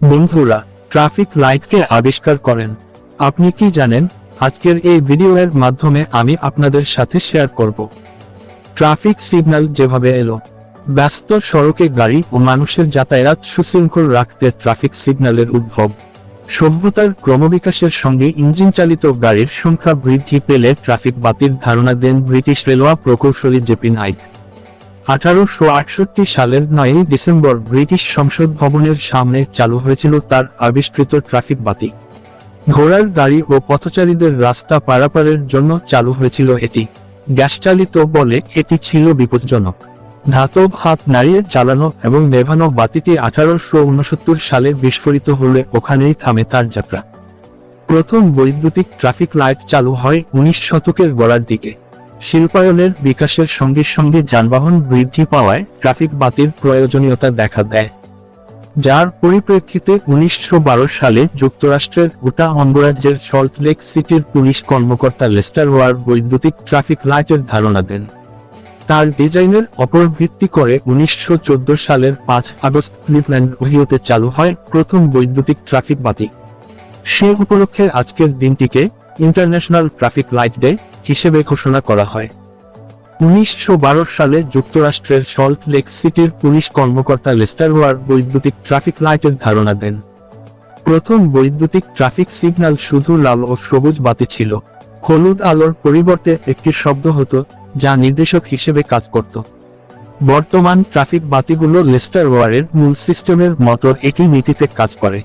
বন্ধুরা, ট্রাফিক লাইটকে আবিষ্কার করেন। আপনি কি জানেন, আজকের এই ভিডিওর মাধ্যমে আমি আপনাদের সাথে শেয়ার করব। ট্রাফিক সিগন্যাল যেভাবে এলো, ব্যস্ত সড়কে গাড়ি ও মানুষের যাতায়াত সুশৃঙ্খল রাখতে ট্রাফিক সিগন্যালের উদ্ভব। সভ্যতার ক্রমবিকাশের সঙ্গে ইঞ্জিন চালিত গাড়ির সংখ্যা বৃদ্ধি পেলে ট্রাফিক বাতির ধারণা দেন ব্রিটিশ রেলওয়ে প্রকৌশলী জেপি নাইট আঠারোশো আটষট্টি সালের নয়ই ডিসেম্বর ব্রিটিশ সংসদ ভবনের সামনে চালু হয়েছিল তার আবিষ্কৃত ট্রাফিক বাতি। ঘোড়ার গাড়ি ও পথচারীদের রাস্তা পারাপারের জন্য চালু হয়েছিল এটি। গ্যাস চালিত বলে এটি ছিল বিপজ্জনক। ধাতব হাত নাড়িয়ে চালানো এবং নেভানো বাতিটি আঠারোশো উনসত্তর সালে বিস্ফোরিত হলে ওখানেই থামে তার যাত্রা। প্রথম বৈদ্যুতিক ট্রাফিক লাইট চালু হয় উনিশ শতকের গোড়ার দিকে। শিল্পায়নের বিকাশের সঙ্গে সঙ্গে যানবাহন বৃদ্ধি পাওয়ায় ট্রাফিক বাতির প্রয়োজনীয়তা দেখা দেয়। যার পরিপ্রেক্ষিতে উনিশশো বারো সালে যুক্তরাষ্ট্রের উটা অঙ্গরাজ্যের সল্টলেক সিটির পুলিশ কর্মকর্তা লেস্টার ওয়ার বৈদ্যুতিক ট্রাফিক লাইটের ধারণা দেন। তার ডিজাইনের অপর ভিত্তি করে উনিশশো চোদ্দ সালের পাঁচ আগস্ট ক্লিভল্যান্ড ওহিওতে চালু হয় প্রথম বৈদ্যুতিক ট্রাফিক বাতি। সে উপলক্ষে আজকের দিনটিকে ইন্টারন্যাশনাল ট্রাফিক লাইট ডে হিসেবে ঘোষণা করা হয়। উনিশশো বারো সালে যুক্তরাষ্ট্রের সল্ট লেক সিটির পুলিশ কর্মকর্তা লেস্টার ওয়ার বৈদ্যুতিক ট্রাফিক লাইটের ধারণা দেন। প্রথম বৈদ্যুতিক ট্রাফিক সিগন্যাল শুধু লাল ও সবুজ বাতি ছিল। হলুদ আলোর পরিবর্তে একটি শব্দ হতো, যা নির্দেশক হিসেবে কাজ করত। বর্তমান ট্রাফিক বাতিগুলো লেস্টার ওয়ারের মূল সিস্টেমের মতো এটি নীতিতে কাজ করে।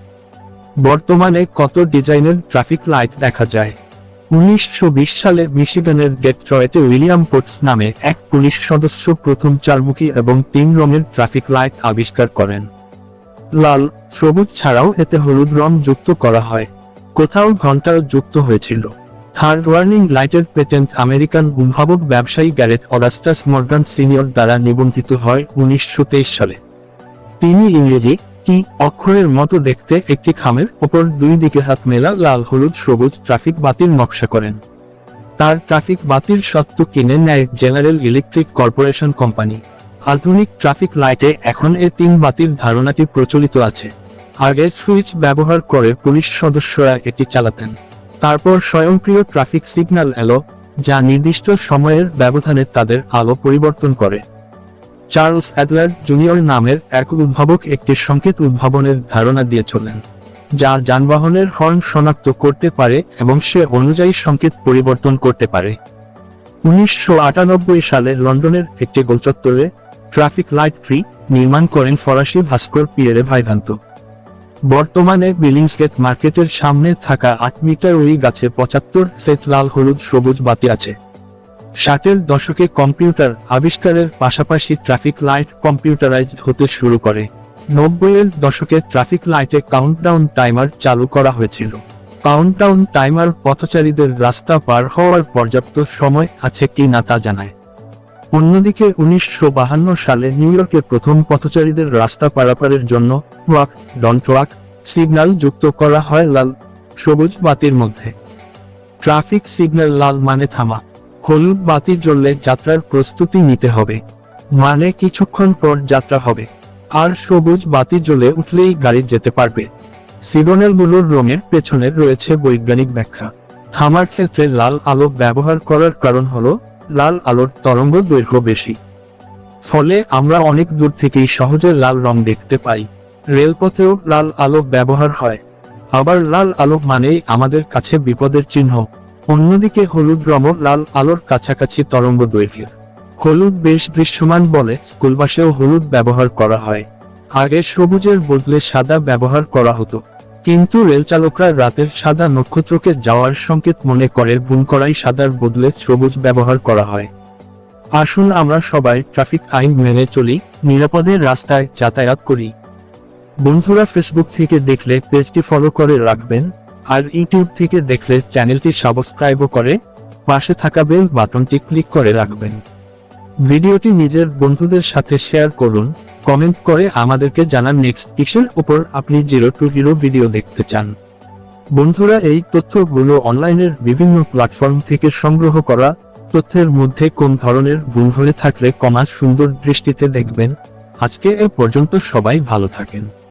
বর্তমানে কত ডিজাইনের ট্রাফিক লাইট দেখা যায়? উনিশশো বিশ সালে মিশিগানের ডেট্রয়েটে উইলিয়াম পোর্টস নামে এক পুলিশ সদস্য প্রথম চারমুখী এবং তিন রঙের ট্রাফিক লাইট আবিষ্কার করেন। লাল, সবুজ ছাড়াও এতে হলুদ রং যুক্ত করা হয়। কোথাও ঘন্টাও যুক্ত হয়েছিল। থার্ড ওয়ার্নিং লাইটের পেটেন্ট আমেরিকান উদ্ভাবক ব্যবসায়ী গ্যারেট অগাস্টাস মর্গান সিনিয়র দ্বারা নিবন্ধিত হয় উনিশশো তেইশ সালে। তিনি ইংরেজি টি অক্ষরের মতো দেখতে একটি খামের ওপর দুই দিকে হাত মেলা লাল, হলুদ, সবুজ ট্রাফিক বাতির নকশা করেন। তার ট্রাফিক বাতির সত্ত্ব কিনে নেয় জেনারেল ইলেকট্রিক কর্পোরেশন কোম্পানি। আধুনিক ট্রাফিক লাইটে এখন এ তিন বাতির ধারণাটি প্রচলিত আছে। আগে সুইচ ব্যবহার করে পুলিশ সদস্যরা এটি চালাতেন। তারপর স্বয়ংক্রিয় ট্রাফিক সিগন্যাল এলো, যা নির্দিষ্ট সময়ের ব্যবধানে তাদের আলো পরিবর্তন করে। চার্লস অ্যাডওয়ার্ড জুনিয়র নামের এক উদ্ভাবক একটি সংকেত উদ্ভাবনের ধারণা দিয়েছিলেন যা যানবাহনের হর্ন শনাক্ত করতে পারে এবং সে অনুযায়ী সংকেত পরিবর্তন করতে পারে। উনিশশো আটানব্বই সালে লন্ডনের একটি গোলচত্বরে ট্রাফিক লাইট ফ্রি নির্মাণ করেন ফরাসি ভাস্কর পিয়েরে ভাইভান্ত বর্তমানে বিলিংসগেট মার্কেটের সামনে থাকা আট মিটার ওই গাছে পঁচাত্তর সেট লাল, হলুদ, সবুজ বাতি আছে। ষাটের দশকে কম্পিউটার আবিষ্কারের পাশাপাশি ট্রাফিক লাইট কম্পিউটারাইজড হতে শুরু করে। নব্বইয়ের দশকে ট্রাফিক লাইটে কাউন্টডাউন টাইমার চালু করা হয়েছিল। কাউন্টডাউন টাইমার পথচারীদের রাস্তা পার হওয়ার পর্যাপ্ত সময় আছে কি না তা জানায়। অন্যদিকে উনিশশো বাহান্ন সালে নিউ ইয়র্কের প্রথম পথচারীদের রাস্তা পারাপারের জন্য ওয়াক ডন্ট ওয়াক সিগন্যাল যুক্ত করা হয় লাল, সবুজ বাতির মধ্যে। ট্রাফিক সিগন্যাল লাল মানে থামা। হলুদ বাতি জ্বললে যাত্রার প্রস্তুতি নিতে হবে। মানে কিছুক্ষণ পর যাত্রা হবে। আর সবুজ বাতি জ্বলে উঠলেই গাড়ি যেতে পারবে। সিগন্যালগুলোর রঙের পেছনে রয়েছে বৈজ্ঞানিক ব্যাখ্যা। থামার ক্ষেত্রে লাল আলো ব্যবহার করার কারণ হলো, লাল আলোর তরঙ্গ দৈর্ঘ্য বেশি। ফলে আমরা অনেক দূর থেকেই সহজে লাল রং দেখতে পাই। রেলপথেও লাল আলো ব্যবহার হয়। আবার লাল আলো মানেই আমাদের কাছে বিপদের চিহ্ন। অন্যদিকে হলুদ রঙ লাল আলোর কাছাকাছি তরঙ্গ দৈর্ঘ্যের। হলুদ বেশ দৃশ্যমান বলে স্কুল বাসেও হলুদ ব্যবহার করা হয়। আগে সবুজের বদলে সাদা ব্যবহার করা হতো। কিন্তু রেল চালকরা রাতের সাদা নক্ষত্রকে যাওয়ার সংকেত মনে করে ভুল করাই সাদার বদলে সবুজ ব্যবহার করা হয়। আসুন আমরা সবাই ট্রাফিক আইন মেনে চলি, নিরাপদে রাস্তায় যাতায়াত করি। বন্ধুরা ফেসবুক থেকে দেখলে পেজটি ফলো করে রাখবেন। আর ইউটিউব থেকে দেখলে চ্যানেলটি সাবস্ক্রাইবও করে পাশে থাকা বেল বাটনটি ক্লিক করে রাখবেন। ভিডিওটি নিজের বন্ধুদের সাথে শেয়ার করুন, কমেন্ট করে আমাদেরকে জানান নেক্সট কিসের উপর আপনি জিরো টু হিরো ভিডিও দেখতে চান। বন্ধুরা, এই তথ্যগুলো অনলাইনের বিভিন্ন প্ল্যাটফর্ম থেকে সংগ্রহ করা তথ্যের মধ্যে কোন ধরনের ভুল হয়ে থাকলে কমা সুন্দর দৃষ্টিতে দেখবেন। আজকে এ পর্যন্ত সবাই ভালো থাকেন।